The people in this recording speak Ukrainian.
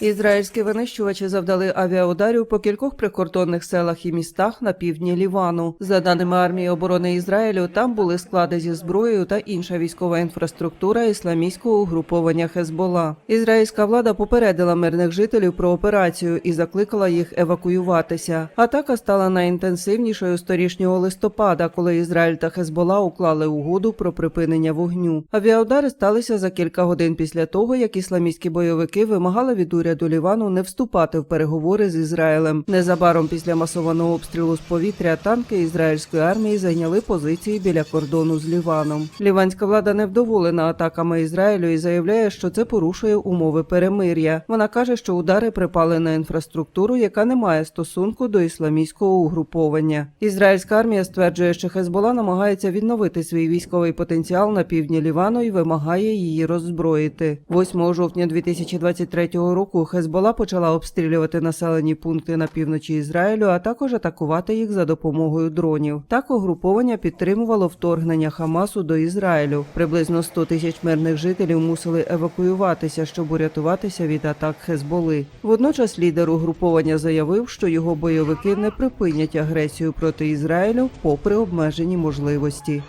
Ізраїльські винищувачі завдали авіаударів по кількох прикордонних селах і містах на півдні Лівану. За даними армії оборони Ізраїлю, там були склади зі зброєю та інша військова інфраструктура ісламістського угруповання Хезбола. Ізраїльська влада попередила мирних жителів про операцію і закликала їх евакуюватися. Атака стала найінтенсивнішою з торішнього листопада, коли Ізраїль та Хезбола уклали угоду про припинення вогню. Авіаудари сталися за кілька годин після того, як ісламістські бойовики вимагали від уряду Лівану не вступати в переговори з Ізраїлем. Незабаром після масованого обстрілу з повітря танки ізраїльської армії зайняли позиції біля кордону з Ліваном. Ліванська влада невдоволена атаками Ізраїлю і заявляє, що це порушує умови перемир'я. Вона каже, що удари припали на інфраструктуру, яка не має стосунку до ісламістського угруповання. Ізраїльська армія стверджує, що Хезбола намагається відновити свій військовий потенціал на півдні Лівану і вимагає її роззброїти. 8 жовтня 2023 року Хезбола почала обстрілювати населені пункти на півночі Ізраїлю, а також атакувати їх за допомогою дронів. Так угруповання підтримувало вторгнення Хамасу до Ізраїлю. Приблизно 100 тисяч мирних жителів мусили евакуюватися, щоб урятуватися від атак Хезболи. Водночас лідер угруповання заявив, що його бойовики не припинять агресію проти Ізраїлю, попри обмежені можливості.